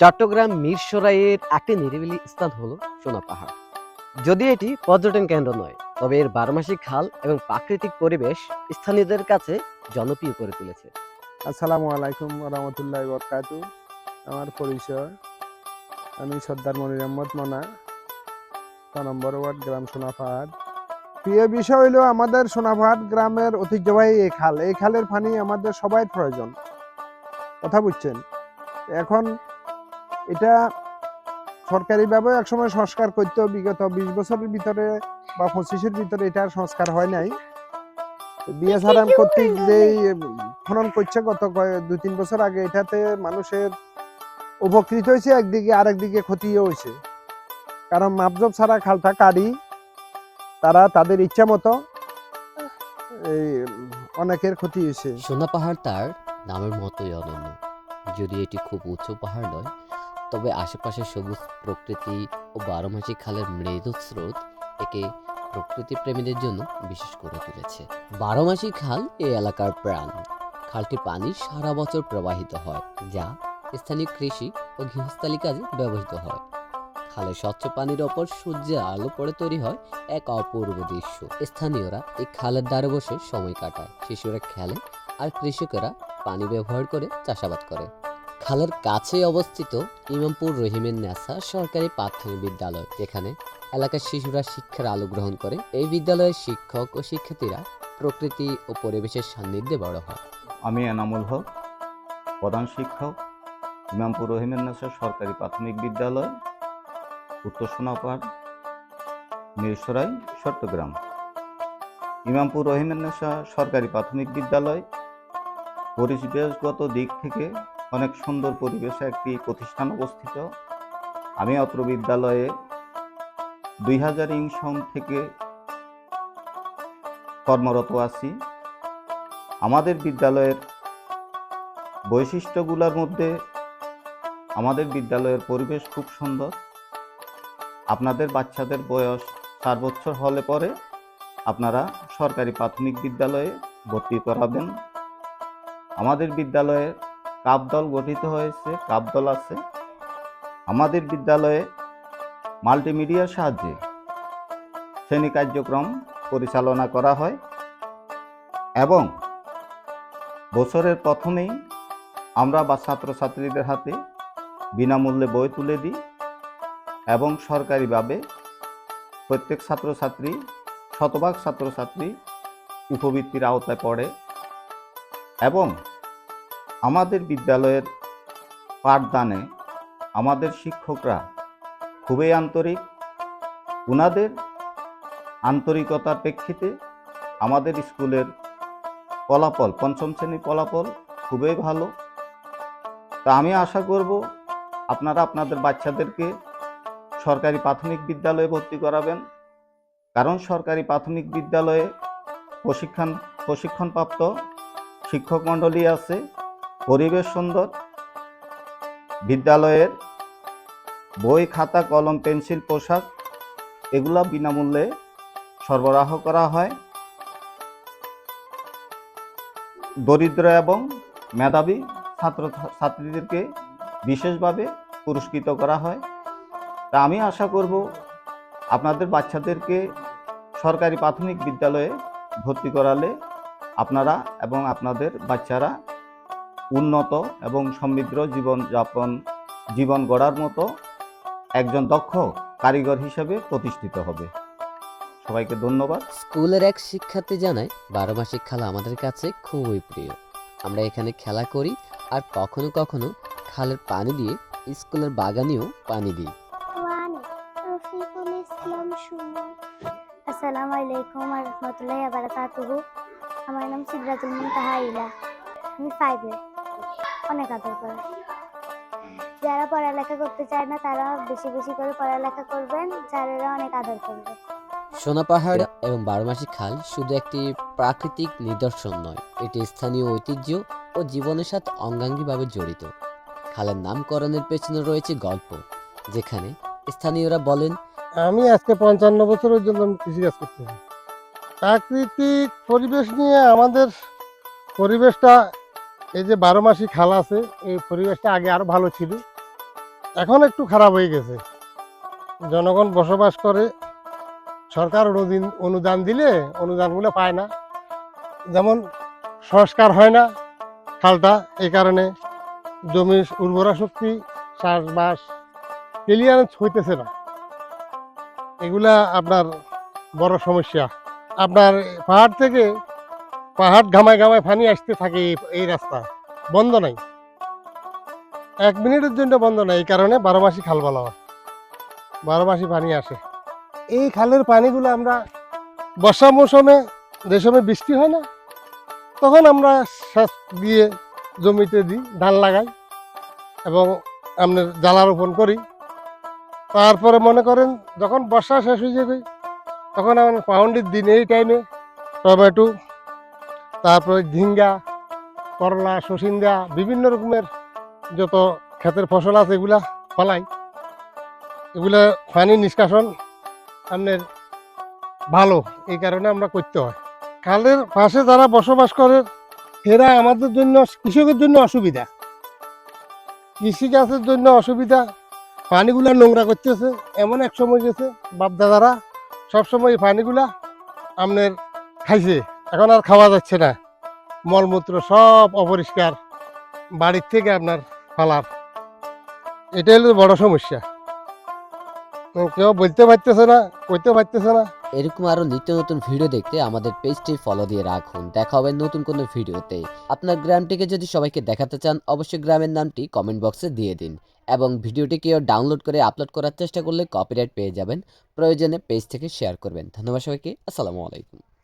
চট্টগ্রাম মিরসরাইয়ের একটি নিরিবিলি স্থান হলো সোনা পাহাড়। যদি এটি পর্যটন কেন্দ্র নয়, তবে এর বারমাসিক খাল এবং প্রাকৃতিক পরিবেশ স্থানীয়দের কাছে জনপ্রিয় করে তুলেছে। আসসালামু আলাইকুম রহমতুল্লাহ বরকাত আমার পরিচয়, আমি সর্দার মনির আহমদ মনা ছ নম্বর ওয়ার্ড গ্রাম সোনাপাহাড় প্রিয় বিষয় হলো আমাদের সোনাপাহাড় গ্রামের ঐতিহ্যবাহী এই খাল। এই খালের পানি আমাদের সবাই প্রয়োজন। কথা বুঝছেন? এখন এটা সরকারিভাবে একসময় সংস্কার করতে বিগত বিশ বছরের ভিতরে বা পঁচিশের ভিতরে এটার সংস্কার হয় নাই। বিএসআরএম কর্তৃক যেই খনন করছে গত দুই তিন বছর আগে এটাতে মানুষের উপকৃত হয়েছে একদিকে আরেকদিকে ক্ষতিও হয়েছে। কারণ মাপজব ছাড়া খালটা কারি তারা তাদের ইচ্ছা মতো এই অনেকের ক্ষতি হয়েছে। সোনা পাহাড় তার নামের মতোই অনন্য। যদি এটি খুব উঁচু পাহাড় নয় তবে আশেপাশের সবুজ প্রকৃতি ও বারোমাসি খালের মৃদু স্রোত একে প্রকৃতি প্রেমীদের জন্য বিশেষ করে তুলেছে। বারোমাসি খাল এই এলাকার প্রাণ। খালটির পানি সারা বছর প্রবাহিত হয়, যা স্থানীয় কৃষি ও গৃহস্থালী কাজে ব্যবহৃত হয়। খালে স্বচ্ছ পানির ওপর সূর্যের আলো পড়ে তৈরি হয় এক অপূর্ব দৃশ্য। স্থানীয়রা এই খালের দ্বারে বসে সময় কাটায়। শিশুরা খেলে আর কৃষকেরা পানি ব্যবহার করে চাষাবাদ করে। খালের কাছে অবস্থিত ইমামপুর রহিমের নেসা সরকারি প্রাথমিক বিদ্যালয়, যেখানে এলাকার শিশুরা শিক্ষার আলো গ্রহণ করে। এই বিদ্যালয়ের শিক্ষক ও শিক্ষার্থীরা প্রকৃতি ও পরিবেশের সান্নিধ্যে বড় হয়। আমি এনামুল হক, প্রধান শিক্ষক, ইমামপুর রহিমেন্নাসর সরকারি প্রাথমিক বিদ্যালয়, উত্তর সোনাপাড়, মিরসরাই, চট্টগ্রাম। ইমামপুর রহিমেন্নাসা সরকারি প্রাথমিক বিদ্যালয় পরিবেশগত দিক থেকে অনেক সুন্দর পরিবেশে একটি প্রতিষ্ঠান অবস্থিত। আমি অত্র বিদ্যালয়ে দুই হাজার ইং থেকে কর্মরত আছি। আমাদের বিদ্যালয়ের বৈশিষ্ট্যগুলোর মধ্যে আমাদের বিদ্যালয়ের পরিবেশ খুব সুন্দর। আপনাদের বাচ্চাদের বয়স চার বছর হলে পরে আপনারা সরকারি প্রাথমিক বিদ্যালয়ে ভর্তি করাবেন। আমাদের বিদ্যালয়ে কাপ দল গঠিত হয়েছে কাপ দল আছে আমাদের বিদ্যালয়ে মাল্টিমিডিয়ার সাহায্যে শ্রেণি কার্যক্রম পরিচালনা করা হয় এবং বছরের প্রথমেই আমরা বা ছাত্রছাত্রীদের হাতে বিনামূল্যে বই তুলে দিই এবং সরকারিভাবে প্রত্যেক ছাত্রছাত্রী, শতভাগ ছাত্রছাত্রী উপবৃত্তির আওতায় পড়ে এবং আমাদের বিদ্যালয়ের পাঠদানে আমাদের শিক্ষকরা খুবই আন্তরিক। উনাদের আন্তরিকতার প্রেক্ষিতে আমাদের স্কুলের ফলাফল, পঞ্চম শ্রেণির ফলাফল খুবই ভালো। তা আমি আশা করব আপনারা আপনাদের বাচ্চাদেরকে সরকারি প্রাথমিক বিদ্যালয়ে ভর্তি করাবেন। কারণ সরকারি প্রাথমিক বিদ্যালয়ে প্রশিক্ষণ, প্রশিক্ষণপ্রাপ্ত শিক্ষক মণ্ডলী আছে। পরিবেশ সুন্দর, বিদ্যালয়ের বই, খাতা, কলম, পেন্সিল, পোশাক এগুলো বিনামূল্যে সরবরাহ করা হয়। দরিদ্র এবং মেধাবী ছাত্র, ছাত্রীদেরকে বিশেষভাবে পুরস্কৃত করা হয়। তা আমি আশা করব আপনাদের বাচ্চাদেরকে সরকারি প্রাথমিক বিদ্যালয়ে ভর্তি করালে আপনারা এবং আপনাদের বাচ্চারা উন্নত এবং সমৃদ্ধ জীবনযাপন জীবন গড়ার মতো একজন দক্ষ কারিগর হিসেবে প্রতিষ্ঠিত হবে। সবাইকে ধন্যবাদ। স্কুলের এক শিক্ষার্থী জানায় বারো মাসিক খেলা আমাদের কাছে খুবই প্রিয়। আমরা এখানে খেলা করি আর কখনো কখনো খালের পানি দিয়ে স্কুলের বাগানেও পানি দিই। আসসালামু আলাইকুম ওয়া রাহমাতুল্লাহি ওয়া আমার নাম সিদরাতুল মুনতাহা ইলা। আমি ফাইভে অনেক আদর করে। যারা পড়ালেখা করতে চায় না তারা বেশি বেশি করে পড়ালেখা করবেন যারা অনেক আদর করবে। সোনা পাহাড় এবং বারোমাসি খাল শুধু একটি প্রাকৃতিক নিদর্শন নয় এটি স্থানীয় ঐতিহ্য ও জীবনের সাথে অঙ্গাঙ্গিভাবে জড়িত। খালের নামকরণের পেছনে রয়েছে গল্প যেখানে স্থানীয়রা বলেন আমি আজকে পঞ্চান্ন বছরের জন্য আমি কৃষিকাজ করতে প্রাকৃতিক পরিবেশ নিয়ে আমাদের পরিবেশটা এই যে বারো মাসি খাল আছে, এই পরিবেশটা আগে আরও ভালো ছিল। এখন একটু খারাপ হয়ে গেছে। জনগণ বসবাস করে, সরকার অনুদিন অনুদান দিলে অনুদানগুলো পায় না। যেমন সংস্কার হয় না খালটা, এই কারণে জমির উর্বরা শক্তি, চাষবাস ক্লিয়ারেন্স হইতেছে না। এগুলা আপনার বড় সমস্যা। আপনার পাহাড় থেকে পাহাড় ঘামায় ঘামায় পানি আসতে থাকে এই- রাস্তা। বন্ধ নাই। এক মিনিটের জন্য বন্ধ নাই, এই কারণে বারো মাসি খাল বলা হয়। বারো মাসি পানি আসে। এই খালের পানিগুলো আমরা বর্ষা মৌসুমে, যে সময় বৃষ্টি হয় না, তখন আমরা সেচ দিয়ে জমিতে দিই, ধান লাগাই এবং আপনার জ্বালা রোপণ করি। তারপরে মনে করেন, যখন বর্ষা শেষ হয়ে যাবে, তখন আমার পাউন্ডের দিন, এই টাইমে টমেটো তারপরে ঝিঙ্গা, করলা, সসিন্দা, বিভিন্ন রকমের যত ক্ষেতের ফসল আছে এগুলা ফলাই। এগুলা পানি নিষ্কাশন আপনার ভালো, এই কারণে আমরা করতে হয়। খালের পাশে যারা বসবাস করে, এরা আমাদের জন্য, কৃষকের জন্য অসুবিধা। কৃষিকাজের জন্য অসুবিধা, পানিগুলা নোংরা করতেছে, এমন এক সময় গেছে বাপ দাদারা সবসময় এই পানিগুলা আপনার খাইছে। এখন আর খাওয়া যাচ্ছে না। মলমূত্র সব অপরিষ্কার। বাড়ির থেকে আপনার ফালার। এটাই হলো বড় সমস্যা। উম, কেউ বলতে পারতেছে না কইতে পারতেছে না। এরকম আরও নিত্য নতুন ভিডিও দেখতে আমাদের পেজটি ফলো দিয়ে রাখুন। দেখা হবে নতুন কোনো ভিডিওতে। আপনার গ্রামটিকে যদি সবাইকে দেখাতে চান অবশ্যই গ্রামের নামটি কমেন্ট বক্সে দিয়ে দিন। এবং ভিডিওটি কেউ ডাউনলোড করে আপলোড করার চেষ্টা করলে কপিরাইট পেয়ে যাবেন। প্রয়োজনে পেজ থেকে শেয়ার করবেন। ধন্যবাদ সবাইকে। আসসালামু আলাইকুম।